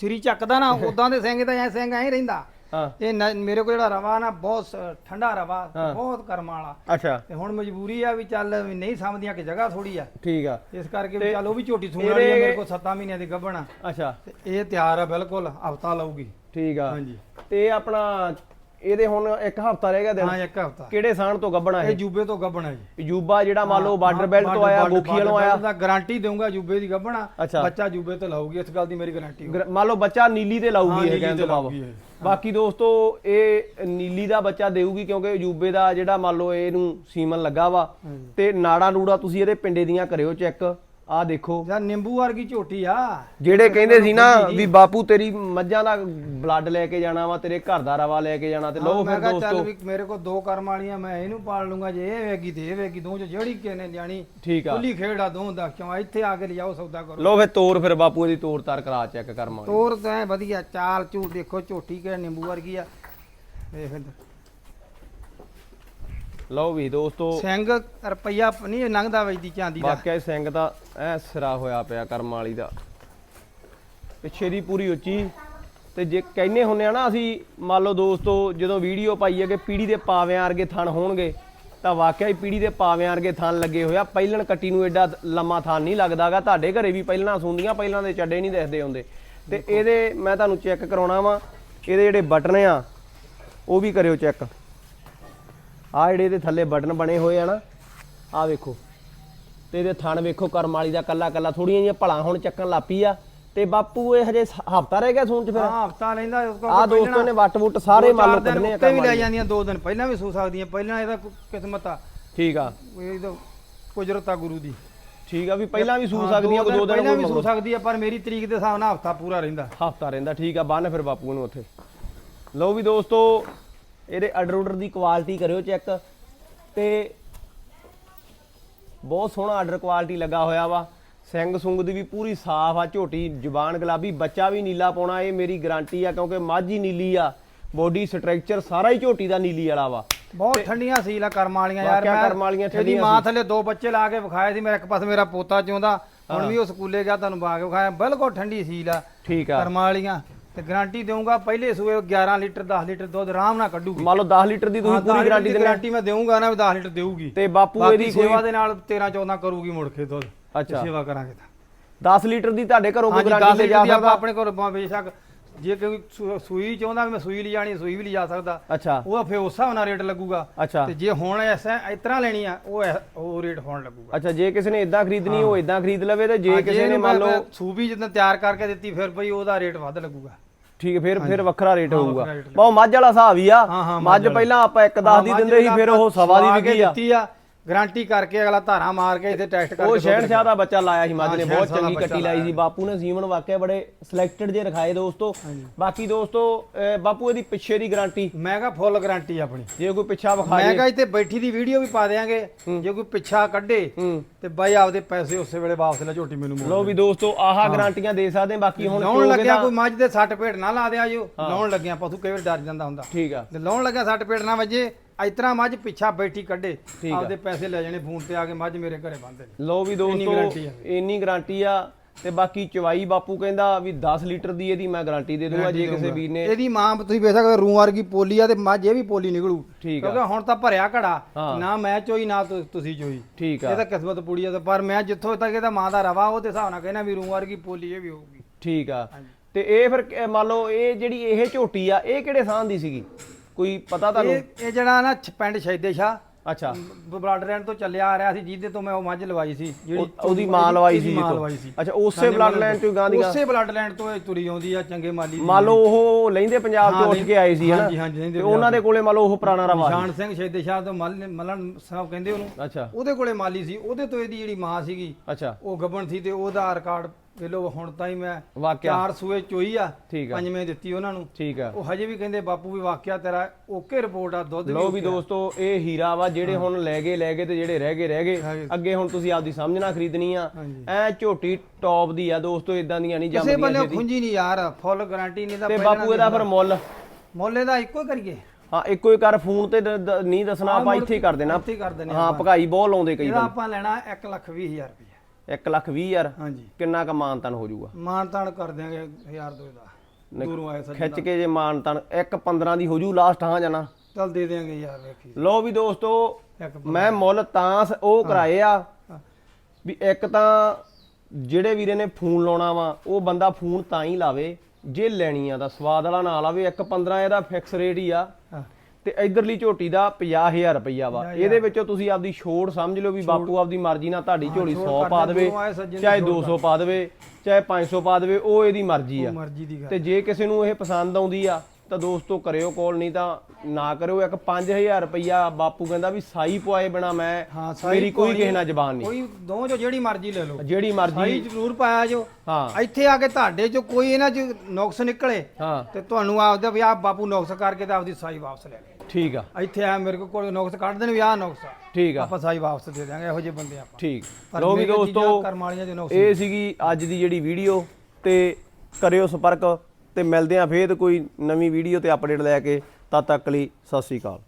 ਸਿਰੀ ਚੱਕਦਾ ਨਾ ਉਦਾਂ ਦੇ ਸਿੰਘ ਦਾ ਐ ਸਿੰਘ ਐ ਰਹਿੰਦਾ। ਹਾਂ। ਇਹ ਨ- ਮੇਰੇ ਕੋਲ ਜਿਹੜਾ ਰਵਾ ਨਾ ਬਹੁਤ ਸ- ਠੰਡਾ ਰਵਾ ਹਾਂ। ਬਹੁਤ ਕਰਮਾਂ ਵਾਲਾ। ਅੱਛਾ। ਤੇ ਹੁਣ ਮਜਬੂਰੀ ਆ ਵੀ ਚੱਲ ਵੀ ਨਹੀਂ ਸਮਝਦੀਆਂ ਕਿ ਜਗ੍ਹਾ ਥੋੜੀ ਆ। ਠੀਕ ਆ। ਇਸ ਕਰਕੇ ਵੀ ਤੇ ਚੱਲ ਉਹ ਵੀ ਝੋਟੀ ਸੂਣ ਵਾਲੀ ਆ ਇਹਦੇ- ਮੇਰੇ ਕੋਲ 7 ਮਹੀਨਿਆਂ ਦੀ ਗੱਭਣ ਆ। ਅੱਛਾ। ਤੇ ਇਹ ਤਿਆਰ ਆ ਬਿਲਕੁਲ ਹਫਤਾ ਲਊਗੀ। ਠੀਕ ਆ। ਹਾਂਜੀ। ਤੇ ਆਪਣਾ ਇਹਦੇ ਹੁਣ ਇੱਕ ਹਫਤਾ ਰਹਿ ਗਿਆ ਦਿਨ। ਹਾਂ ਇੱਕ ਹਫਤਾ। ਕਿਹੜੇ ਸਾਣ ਤੋਂ ਗੱਬਣਾ ਇਹ? ਇਹ ਜੂਬੇ ਤੋਂ ਗੱਭਣ ਆ ਜੀ। ਯੂਬਾ ਜਿਹੜਾ ਮੰਨ ਲਓ ਬਾਰਡਰ ਬੈਲਟ ਤੋਂ ਆਇਆ ਗੋਖੀ ਵਾਲੋਂ ਆਇਆ। ਦਾ ਗਾਰੰਟੀ ਦਊਂਗਾ ਜੂਬੇ ਦੀ ਗੱਭਣਾ ਅੱਛਾ। ਬੱਚਾ ਜੂਬੇ ਤੇ ਲਾਊਗੀ ਇਸ ਗੱਲ ਦੀ ਮੇਰੀ ਗਾਰੰਟੀ ਗਰ- ਮੰਨ ਲਓ ਬੱਚਾ ਨੀਲੀ ਤੇ ਲਾਊਗੀ ਇਹ ਕਹਿਣ ਤੇ ਭਾਵ। ਬਾਕੀ ਦੋਸਤੋ ਇਹ ਨੀਲੀ ਦਾ ਬੱਚਾ ਦੇਊਗੀ ਕਿਉਂਕਿ ਯੂਬੇ ਦਾ ਜਿਹੜਾ ਮੰਨ ਲਓ ਇਹਨੂੰ ਸੀਮਨ ਲੱਗਾ ਵਾ। ਤੇ ਨਾੜਾ ਨੂੜਾ ਤੁਸੀਂ ਇਹਦੇ ਪਿੰਡੇ ਦੀਆਂ ਕਰਿਓ ਚੈੱਕ ਆਹ ਦੇਖੋ। ਯਾਰ ਨਿੰਬੂ ਵਰਗੀ ਝੋਟੀ ਆ। ਜਿਹੜੇ ਕਹਿੰਦੇ ਸੀ ਨਾ ਵੀ ਬਾਪੂ ਤੇਰੀ ਮੱਝਾਂ ਦਾ ਬਲੱਡ ਲੈ ਕੇ ਜਾਣਾ ਵਾ ਤੇਰੇ ਘਰ ਦਾ ਰਵਾ ਲੈ ਕੇ ਜਾਣਾ ਤੇ ਮੈਂ ਫਿਰ ਕਿਹਾ ਚੱਲ ਦੋਸਤੋ। ਵੀ ਮੇਰੇ ਕੋਲ ਦੋ ਕਰਮ ਵਾਲੀਆਂ ਮੈਂ ਇਹਨੂੰ ਪਾਲ ਲੂੰਗਾ ਜੇ ਇਹ ਵੇਗੀ ਤੇ ਇਹ ਵੇਗੀ ਦੋ ਚ ਜਿਹੜੀ ਕਿਨੇ ਜਾਣੀ ਠੀਕ ਆ। ਖੁੱਲੀ ਖੇੜਾ ਦੋ ਦਾ ਕਿਉਂ? ਇੱਥੇ ਆ ਕੇ ਲਿਜਾਓ ਸੌਦਾ ਕਰੋ। ਲਓ ਫਿਰ ਤੋਰ ਫਿਰ ਬਾਪੂ ਇਹਦੀ ਤੋਰ ਤਾਰ ਕਰਾ ਚੈੱਕ ਕਰਮਾਂਗੇ ਤੋਰ ਤਾਂ ਐਂ ਵਧੀਆ ਚਾਲ ਝੂੜ ਦੇਖੋ ਝੋਟੀ ਕਿ ਨਿੰਬੂ ਵਰਗੀ ਆ। ਵੇਖ। ਲਓ ਵੀ ਦੋਸਤੋ ਸਿੰਘ ਰੁਪਈਆ ਨਹੀਂ ਲੰਘਦਾ ਵਜਦੀ ਚਾਂਦੀ ਦਾ। ਵਾਕਿਆ ਹੀ ਸਿੰਘ ਦਾ ਐ ਸਿਰਾ ਹੋਇਆ ਪਿਆ ਕਰਮ ਵਾਲੀ ਦਾ। ਪਿੱਛੇ ਦੀ ਪੂਰੀ ਉੱਚੀ। ਤੇ ਜੇ ਕਹਿੰਨੇ ਹੁੰਨੇ ਆ ਨਾ ਅਸੀਂ ਮੰਨ ਲਓ ਦੋਸਤੋ ਜਦੋਂ ਵੀਡੀਓ ਪਾਈਏ ਕਿ ਪੀੜੀ ਦੇ ਪਾਵਿਆਂ ਵਰਗੇ ਥਣ ਹੋਣਗੇ ਤਾਂ ਵਾਕਿਆ ਹੀ ਪੀੜੀ ਦੇ ਪਾਵਿਆਂ ਵਰਗੇ ਥਣ ਲੱਗੇ ਹੋਇਆ ਪਹਿਲਣ ਕੱਟੀ ਨੂੰ ਐਡਾ ਲੰਮਾ ਥਣ ਨਹੀਂ ਲੱਗਦਾਗਾ। ਤੁਹਾਡੇ ਘਰੇ ਵੀ ਪਹਿਲਾਂ ਸੁੰਦੀਆਂ ਪਹਿਲਾਂ ਦੇ ਚੱਡੇ ਨਹੀਂ ਦਿਖਦੇ ਹੁੰਦੇ। ਤੇ ਇਹਦੇ ਮੈਂ ਤੁਹਾਨੂੰ ਚੈੱਕ ਕਰਾਉਣਾ ਵਾ। ਇਹਦੇ ਜਿਹੜੇ ਬਟਨ ਆ ਉਹ ਵੀ ਕਰਿਓ ਚੈੱਕ। ਆ ਜਿਹੜੇ ਇਹਦੇ ਥੱਲੇ ਬਟਨ ਬਣੇ ਹੋਏ ਆ ਨਾ ਆ ਵੇਖੋ। ਤੇ ਇਹਦੇ ਥਣ ਵੇਖੋ ਕਰਮ ਵਾਲੀ ਦਾ ਕੱਲਾ ਕੱਲਾ ਥੋੜੀਆਂ ਜਿਹੀਆਂ ਭਲਾ ਹੁਣ ਚੱਕਣ ਲੱਪੀ ਆ। ਤੇ ਬਾਪੂ ਇਹ ਹਜੇ ਹਫਤਾ ਰਹਿ ਗਿਆ ਸੂਣ ਚ ਫਿਰ। ਹਾਂ ਹਫਤਾ ਉਸ ਕੋਲ ਆ ਦੋਸਤੋਂ ਨੇ ਵੱਟ ਵੁੱਟ ਸਾਰੇ ਮੰਨ ਲਓ ਕੱਢਨੇ ਆ ਉੱਤੇ ਵੀ ਲੈ ਜਾਂਦੀਆਂ ਦੋ ਦਿਨ ਪਹਿਲਾਂ ਵੀ ਸੂ ਸਕਦੀਆਂ ਪਹਿਲਾਂ ਇਹਦਾ ਕਿਸਮਤ ਆ। ਠੀਕ ਆ। ਇਹ ਤਾਂ ਕੁਦਰਤ ਆ ਗੁਰੂ ਦੀ। ਠੀਕ ਆ ਵੀ ਪਹਿਲਾਂ ਵੀ ਸੂ ਸਕਦੀਆਂ ਦੋ ਦਿਨ ਪਹਿਲਾਂ ਵੀ ਸੂ ਸਕਦੀ ਆ ਪਰ ਮੇਰੀ ਤਰੀਕ ਦੇ ਹਿਸਾਬ ਨਾਲ ਹਫਤਾ ਪੂਰਾ ਰਹਿੰਦਾ। ਹਫਤਾ ਰਹਿੰਦਾ ਠੀਕ ਆ ਬੰਨ ਫਿਰ ਬਾਪੂ ਨੂੰ ਉੱਥੇ। ਲਓ ਵੀ ਦੋਸਤੋ ਇਹਦੇ ਆਰਡਰ ਆਰਡਰ ਦੀ ਕੁਆਲਿਟੀ ਕਰਿਓ ਚੈੱਕ ਤੇ ਬਹੁਤ ਸੋਹਣਾ ਆਰਡਰ ਕੁਆਲਿਟੀ ਲੱਗਾ ਹੋਇਆ ਵਾ। ਸਿੰਘ ਸੁੰਗ ਦੀ ਵੀ ਪੂਰੀ ਸਾਫ਼ ਆ ਝੋਟੀ ਜ਼ੁਬਾਨ ਗੁਲਾਬੀ ਬੱਚਾ ਵੀ ਨੀਲਾ ਪਾਉਣਾ ਇਹ ਮੇਰੀ ਗਾਰੰਟੀ ਆ ਕਿਉਂਕਿ ਮੱਝ ਨੀਲੀ ਆ। ਬੋਡੀ ਸਟਰਕਚਰ ਸਾਰਾ ਹੀ ਝੋਟੀ ਦਾ ਨੀਲੀ ਵਾਲਾ ਵਾ। ਬਹੁਤ ਠੰਡੀਆਂ ਸੀਲਾ ਕਰਮ ਵਾਲੀਆਂ ਯਾਰ ਮੈਂ ਕਰਮ ਵਾਲੀਆਂ ਠੰਡੀਆਂ ਮਾਂ ਥੱਲੇ ਦੋ ਬੱਚੇ ਲਾ ਕੇ ਵਿਖਾਏ ਸੀ ਮੇਰਾ ਇੱਕ ਪਾਸੇ ਮੇਰਾ ਪੋਤਾ ਚਾਹੁੰਦਾ ਹੁਣ ਵੀ ਉਹ ਸਕੂਲੇ ਗਿਆ ਤੁਹਾਨੂੰ ਕੇ ਵਿਖਾਇਆ ਬਿਲਕੁਲ ਠੰਡੀ ਸੀਲ ਆ ਠੀਕ ਆ। ਕਰਮ ਵਾਲੀਆਂ। ਤੇ ਗਾਰੰਟੀ ਦੇਵਾਂਗਾ ਪਹਿਲੇ ਸੂਏ 11 ਲੀਟਰ 10 ਲੀਟਰ ਦੁੱਧ ਆਰਾਮ ਨਾਲ ਕੱਢੂਗੀ। ਮੰਨ ਲਓ 10 ਲੀਟਰ ਦੀ ਤੁਸੀਂ ਪੂਰੀ ਗਾਰੰਟੀ ਦਿੰਦੇ ਗਾਰੰਟੀ ਮੈਂ ਦੇਵਾਂਗਾ ਨਾ ਵੀ 10 ਲੀਟਰ ਦੇਊਗੀ। ਤੇ ਬਾਪੂ ਇਹਦੀ ਸੇਵਾ ਦੇ ਨਾਲ 13 14 ਕਰੂਗੀ ਮੁੜ ਕੇ ਦੁੱਧ ਅੱਛਾ। ਸੇਵਾ ਕਰਾਂਗੇ ਤਾਂ। 10 ਲੀਟਰ ਦੀ ਤੁਹਾਡੇ ਘਰੋਂ ਕੋਈ ਗਾਰੰਟੀ 10 ਲੈ ਜਾ ਦੀ ਆਪਾਂ ਸਕਦਾ? ਆਪਣੇ ਬ- ਬੇਸ਼ੱਕ ਜੇ ਕੋਈ ਸੂਈ ਚਾਹੁੰਦਾ ਮੈਂ ਸੂਈ ਲਿਜਾਣੀ ਸੂਈ ਵੀ ਲਿਜਾ ਸਕਦਾ। ਅੱਛਾ। ਉਹ ਫਿਰ ਉਸ ਹਿਸਾਬ ਨਾਲ ਰੇਟ ਲੱਗੂਗਾ। ਅੱਛਾ। ਤੇ ਜੇ ਹੁਣ ਐਸਾ ਇਸ ਤਰ੍ਹਾਂ ਲੈਣੀ ਆ ਉਹ ਉਹ ਰੇਟ ਹੋਣ ਲੱਗੂਗਾ। ਅੱਛਾ ਜੇ ਕਿਸੇ ਨੇ ਇਦਾਂ ਖਰੀਦਣੀ ਉਹ ਇਦਾਂ ਖਰੀਦ ਲਵੇ ਤੇ ਜੇ ਕਿਸੇ ਨੇ ਮੰਨ ਲਓ ਸੂਬੀ ਜਦੋਂ ਤਿਆਰ ਕਰਕੇ ਦਿੱਤੀ ਫਿਰ ਭਈ ਉਹਦਾ ਰੇਟ ਵੱਧ ਲੱਗੂਗਾ। ਠੀਕ ਹੈ, ਫਿਰ ਫਿਰ ਵੱਖਰਾ ਰੇਟ ਹੋਊਗਾ। ਬਹੁਤ ਮੱਝ ਵਾਲਾ ਹਿਸਾਬ ਹੀ ਆ। ਮੱਝ ਪਹਿਲਾਂ ਆਪਾਂ ਇੱਕ 10 ਦੀ ਦਿੰਦੇ ਸੀ ਫਿਰ ਉਹ ਸਵਾ ਦੀ ਵਿਕੀ ਆ। ਗਾਰੰਟੀ ਕਰਕੇ ਅਗਲਾ ਧਾਰਾ ਮਾਰ ਕੇ ਇੱਥੇ ਟੈਸਟ ਕਰਕੇ ਉਹ ਦੁੱਧ ਸ਼ਹਿਨਸ਼ਾਹ ਦਾ ਬੱਚਾ ਲਾਇਆ ਸੀ ਮੱਝ ਨੇ ਬਹੁਤ ਚੰਗੀ ਕੱਟੀ ਲਾਈ ਸੀ। ਬਾਪੂ ਨੇ ਸੀਮਨ ਵਾਕਿਆ ਬੜੇ ਸਿਲੈਕਟਡ ਜੇ ਰਖਾਏ ਦੋਸਤੋ। ਬਾਕੀ ਦੋਸਤੋ ਬਾਪੂ ਇਹਦੀ ਪਿੱਛੇ ਦੀ ਗਾਰੰਟੀ। ਮੈਂ ਕਿਹਾ ਫੁੱਲ ਗਾਰੰਟੀ ਆਪਣੀ। ਜੇ ਕੋਈ ਪਿੱਛਾ ਵਿਖਾ ਮੈਂ ਕਿਹਾ ਇੱਥੇ ਬੈਠੀ ਦੀ ਵੀਡੀਓ ਵੀ ਪਾ ਦੇਾਂਗੇ ਜੇ ਕੋਈ ਪਿੱਛਾ ਕੱਢੇ ਤੇ ਬਾਈ ਆਪਦੇ ਪੈਸੇ ਉਸੇ ਵੇਲੇ ਵਾਪਸ ਲੈ ਝੋਟੀ ਮੈਨੂੰ ਮੋੜ ਲੋ ਵੀ ਦੋਸਤੋ ਆਹ ਗਾਰੰਟੀਆਂ ਦੇ ਸਕਦੇ ਬਾਕੀ ਹੁਣ ਲਾਉਣ ਲੱਗਿਆ ਕੋਈ ਮੱਝ ਦੇ ਸੱਟ ਪੇਟ ਨਾ ਲਾ ਦਿਆ ਜੋ। ਲਾਉਣ ਲੱਗਿਆ ਪਸ਼ੂ ਕਈ ਵਾਰ ਡਰ ਜਾਂਦਾ ਹੁੰਦਾ। ਠੀਕ ਆ। ਤੇ ਲਾਉਣ ਲੱਗਿਆ ਸੱਟ ਪੇਟ ਨਾ ਵੱਜੇ ਤਰ੍ਹਾਂ ਮੱਝ ਪਿੱਛਾ ਬੈਠੀ ਕੱਢੇ। ਆਪਦੇ ਪੈਸੇ ਲੈ ਜਾਣੇ ਫੋਨ ਤੇ ਆ ਕੇ ਮੱਝ ਮੇਰੇ ਘਰੇ ਬੰਦੇ ਨੇ। ਲੋ ਵੀ ਦੋਸਤੋ ਇੰਨੀ ਗਾਰੰਟੀ ਆ ਤੇ ਬਾਕੀ ਚਵਾਈ ਬਾਪੂ ਕਹਿੰਦਾ ਵੀ 10 ਲੀਟਰ ਦੀ ਇਹਦੀ ਮੈਂ ਗਾਰੰਟੀ ਦੇ ਦੂੰਗਾ ਜੇ ਕਿਸੇ ਵੀਰ ਨੇ ਇਹਦੀ ਮਾਂ ਤੁਸੀਂ ਵੇਖ ਸਕਦੇ ਹੋ ਰੂ ਵਰਗੀ ਪੋਲੀ ਆ ਤੇ ਮੱਝ ਇਹ ਵੀ ਪੋਲੀ ਨਿਕਲੂ। ਠੀਕ ਆ। ਕਿਉਂਕਿ ਹੁਣ ਤਾਂ ਭਰਿਆ ਘੜਾ। ਨਾ ਮੈਂ ਚੋਈ ਨਾ ਤੁ- ਤੁਸੀਂ ਚੋਈ। ਠੀਕ ਇਹ ਆ ਤਾਂ ਕਿਸਮਤ ਪੂੜੀ ਆ ਤੇ ਪਰ ਮੈਂ ਜਿੱਥੋਂ ਤੱਕ ਇਹਦਾ ਮਾਂ ਦਾ ਰਵਾ ਉਹਦੇ ਹਿਸਾਬ ਨਾਲ ਕਹਿੰਦਾ ਵੀ ਰੂ ਵਰਗੀ ਪੋਲੀ ਇਹ ਵੀ ਹੋਊਗੀ। ਠੀਕ ਆ। ਤੇ ਇਹ ਫਿਰ ਮੰਨ ਲਓ ਇਹ ਜਿਹੜੀ ਇਹ ਝੋਟੀ ਆ ਇਹ ਕਿਹੜੇ ਸਾਹ ਦੀ ਸੀਗੀ? ਕੋਈ ਪਤਾ ਤੁਹਾਨੂੰ? ਇਹ ਇਹ ਜਿਹੜਾ ਨਾ ਛ- ਪਿੰਡ ਸ਼ੈਦੇ ਸ਼ਾਹ। ਅੱਛਾ। ਬਲੱਡ ਲਾਈਨ ਤੋਂ ਚੱਲਿਆ ਆ ਰਿਹਾ ਸੀ ਜਿਹਦੇ ਤੋਂ ਮੈਂ ਉਹ ਮੱਝ ਲਵਾਈ ਸੀ ਉਹ- ਉਹਦੀ ਮਾਂ ਲਵਾਈ ਸੀ ਇਹਦੀ ਮਾਂ। ਲਵਾਈ ਸੀ। ਅੱਛਾ ਉਸੇ ਬਲੱਡ ਲਾਈਨ ਤੋਂ ਗਾਂ ਦੀ ਗਾਂ ਉਸੇ ਬਲੱਡ ਲਾਈਨ ਤੋਂ ਇਹ ਤੁਰੀ ਆਉਂਦੀ ਆ ਚੰਗੇ ਮਾਲੀ ਦੀ ਮੰਨ ਲਓ ਉਹ ਲੈਂਦੇ ਪੰਜਾਬ ਤੋਂ ਹਾਂ, ਉੱਠ ਕੇ ਆਏ ਸੀ ਹਨਾ? ਹਾਂਜੀ, ਹਾਂਜੀ, ਲੈਂਦੇ ਤੇ ਉਹਨਾਂ ਦੇ ਕੋਲੇ ਮੰਨ ਲਓ ਉਹ ਪੁਰਾਣਾ ਰਵਾ ਨਿਸ਼ਾਨ ਸਿੰਘ ਸ਼ੈਦੇ ਸ਼ਾਹ ਤੋਂ ਮੱਲ ਮੱਲਣ ਸਾਹਿਬ ਕਹਿੰਦੇ ਉਹਨੂੰ। ਅੱਛਾ। ਉਹਦੇ ਕੋਲੇ ਮਾਲੀ ਸੀ ਉਹਦੇ ਤੋਂ ਇਹਦੀ ਜਿਹੜੀ ਮਾਂ ਸੀਗੀ ਅੱਛਾ। ਉਹ ਗੱਬਣ ਸੀ ਤੇ ਉਹਦਾ ਰਿਕਾਰਡ ਵੇਲੋ ਹੁਣ ਤਾਂ ਹੀ ਮੈਂ ਵਾਕਿਆ। ਚਾਰ ਸੂਏ ਚੋਈ ਆ ਠੀਕ ਆ। ਪੰਜਵੇਂ ਦਿੱਤੀ ਉਹਨਾਂ ਨੂੰ। ਠੀਕ ਆ। ਉਹ ਹਜੇ ਵੀ ਕਹਿੰਦੇ ਬਾਪੂ ਵੀ ਵਾਕਿਆ ਤੇਰਾ ਓਕੇ ਰਿਪੋਰਟ ਆ ਦੁੱਧ ਲਓ ਵੀ। ਦੋਸਤੋ ਇਹ ਹੀਰਾ ਵਾ ਜਿਹੜੇ ਹੁਣ ਲੈ ਗਏ ਲੈ ਗਏ ਤੇ ਜਿਹੜੇ ਰਹਿ ਗਏ ਰਹਿ ਗਏ। ਅੱਗੇ ਹੁਣ ਤੁਸੀਂ ਆਪਦੀ ਸਮਝਣਾ ਖਰੀਦਣੀ ਆ। ਐ ਝੋਟੀ ਟੌਪ ਦੀ ਆ ਦੋਸਤੋ ਇਦਾਂ ਦੀਆਂ ਨਹੀਂ ਕਿਸੇ ਜੰਮਦੀਆਂ ਬੰਨੇ ਛੇਤੀ। ਖੁੰਜੀ ਨਹੀਂ ਯਾਰ ਫੁੱਲ ਗਾਰੰਟੀ ਨਹੀਂ ਤਾਂ ਤੇ ਬਾਪੂ ਇਹਦਾ ਫਿਰ ਮੁੱਲ? ਮੁੱਲੇ ਦਾ ਇੱਕੋ ਹੀ ਕਰੀਏ। ਹਾਂ ਇੱਕੋ ਹੀ ਕਰ ਫੋਨ ਤੇ ਨਹੀਂ ਦੱਸਣਾ ਆਪਾਂ ਇੱਥੇ ਹੀ ਕਰ ਦੇਣਾ। ਹੀ ਭਗਾਈ ਬਹੁਤ ਲਾਉਂਦੇ ਕਈ ਇਹਦਾ ਬੰਦੇ ਆਪਾਂ ਲੈਣਾ 1 ਲੱਖ 20 ਹਜ਼ਾਰ 1 ਲੱਖ 20 ਹਜ਼ਾਰ। ਹਾਂਜੀ। ਕਿੰਨਾ ਕ ਮਾਨਤਨ ਹੋ ਜਾਊਗਾ? ਮਾਨ ਤਾਨ ਕਰ ਦਿਆਂਗੇ 1000 ਦੋ। ਦਾ ਦੂਰੋਂ ਆਏ ਸੱਜਣ। ਖਿੱਚ ਕੇ ਜੇ ਮਾਨਤਨ 1 15 ਦੀ ਹੋ ਜੂ ਲਾਸਟ ਹਾਂ ਜਾਣਾ। ਚੱਲ ਦੇ ਦਿਆਂਗੇ ਯਾਰ ਵੇਖੀ। ਲੋ ਵੀ ਦੋਸਤੋ ਇੱਕ ਮੈਂ ਮੁੱਲ ਤਾਂ ਸ- ਉਹ ਕਰਾਏ ਆ ਹਾਂ। ਵੀ ਇੱਕ ਤਾਂ ਜਿਹੜੇ ਵੀਰੇ ਨੇ ਫੋਨ ਲਾਉਣਾ ਵਾ ਉਹ ਬੰਦਾ ਫੋਨ ਤਾਂ ਹੀ ਲਾਵੇ ਜੇ ਲੈਣੀ ਆ ਤਾਂ। ਸਵਾਦ ਵਾਲਾ ਨਾ ਲਾਵੇ 1 15 ਇਹਦਾ ਫਿਕਸ ਰੇਟ ਹੀ ਆ। ਹਾਂ। ਤੇ ਇਧਰਲੀ ਝੋਟੀ ਦਾ 50000 ਰੁਪਈਆ ਵਾ। 50,000 ਇਹਦੇ ਵਿੱਚੋਂ ਤੁਸੀਂ ਆਪਦੀ ਛੋੜ ਸਮਝ ਲਓ ਵੀ ਬਾਪੂ ਆਪਦੀ ਮਰਜ਼ੀ ਨਾਲ ਤੁਹਾਡੀ ਝੋਲੀ ਛੋੜ 100 ਕਰ ਪਾ ਦੇਵੇ ਚਾਹੇ ਛੋੜ 200 ਪਾ ਦੇਵੇ ਚਾਹੇ 500 ਪਾ ਦੇਵੇ ਉਹ ਇਹਦੀ ਮਰਜ਼ੀ ਆ। ਤੇ ਜੇ ਕਿਸੇ ਨੂੰ ਇਹ ਪਸੰਦ ਆਉਂਦੀ ਆ ਤਾਂ ਦੋਸਤੋ ਕਰਿਓ ਕਾਲ ਨਹੀਂ ਤਾਂ ਨਾ ਕਰਿਓ। ਇੱਕ 5000 ਰੁਪਈਆ ਬਾਪੂ ਕਹਿੰਦਾ ਵੀ ਸਾਈ ਪਵਾਏ ਬਿਨਾ ਮੈਂ ਸਾਈ ਮੇਰੀ ਕੋਈ ਕਿਸੇ ਨਾਲ ਜ਼ਬਾਨ ਨਹੀਂ। ਕੋਈ ਦੋ ਜੋ ਜਿਹੜੀ ਮਰਜ਼ੀ ਲੈ ਲਓ। ਜਿਹੜੀ ਸਾਈ ਮਰਜ਼ੀ ਜ਼ਰੂਰ ਪਾਇਆ ਜੋ। ਹਾਂ। ਇੱਥੇ ਆ ਕੇ ਤੁਹਾਡੇ ਚ ਕੋਈ ਇਹਨਾਂ ਚ ਨੁਕਸ ਨਿਕਲੇ ਹਾਂ। ਤੇ ਤੁਹਾਨੂੰ ਆਪਦਾ ਵੀ ਆਹ ਬਾਪੂ ਨੁਕਸ ਕਰਕੇ ਤੇ ਆਪਦੀ ਸਾਈ ਵਾਪਸ ਲੈ ਲੈ ਠੀਕ ਆ। ਇੱਥੇ ਆ ਮੇਰੇ ਕੋਲ ਨੁਕਸ ਕੱਢ ਦੇਣ ਵੀ ਨੁਕਸ ਆ। ਠੀਕ ਆ। ਆਪਾਂ ਸਾਈ ਵਾਪਸ ਦੇ ਦਾਂਗੇ ਇਹੋ ਜਿਹੇ ਬੰਦੇ ਆਪਾਂ। ਠੀਕ। ਲੋ ਵੀ ਦੋਸਤੋ ਇਹ ਸੀਗੀ ਅੱਜ ਦੀ ਜਿਹੜੀ ਵੀਡੀਓ ਤੇ ਕਰਿਓ ਸੰਪਰਕ ਤੇ ਮਿਲਦੇ ਆਂ ਫੇਰ ਕੋਈ ਨਵੀਂ ਵੀਡੀਓ ਤੇ ਅਪਡੇਟ ਲੈ ਕੇ ਤਦ ਤੱਕ ਲਈ ਸਤਿ ਸ੍ਰੀ ਅਕਾਲ।